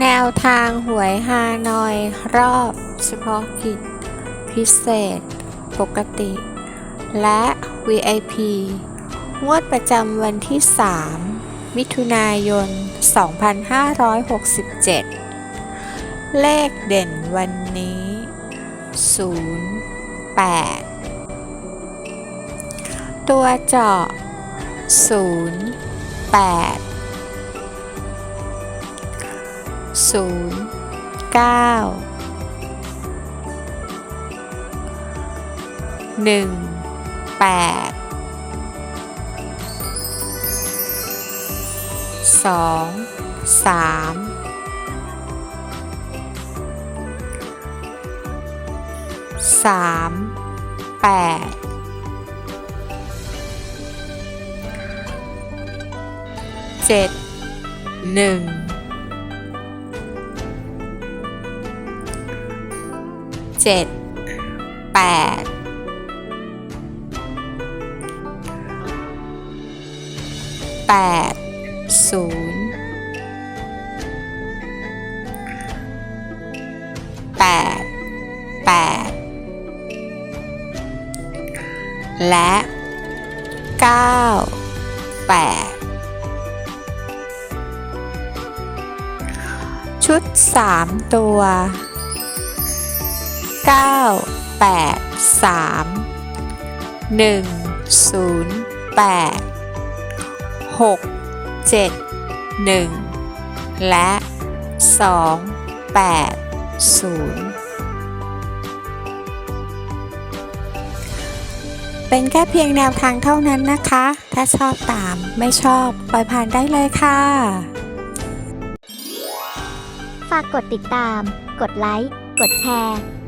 แนวทางหวยฮานอยรอบเฉพาะกิจ พิเศษ ปกติ และ VIP งวดประจำวันที่ 3 มิถุนายน 2567 เลขเด่นวันนี้ 0 8 ตัวเจาะ 0 ศูนย์เก้าหนึ่งแปดสองสามสามแปดเจ็ดหนึ่ง เจ็ดแปดแปดศูนย์แปดแปดและเก้าแปดชุดสามตัว 9 8 3 1 0 8 6 7 1 และ 2 8 0เป็นแค่เพียงแนวทางเท่านั้นนะคะ ถ้าชอบตาม ไม่ชอบ ปล่อยผ่านได้เลยค่ะ ฝากกดติดตาม กดไลค์ กดแชร์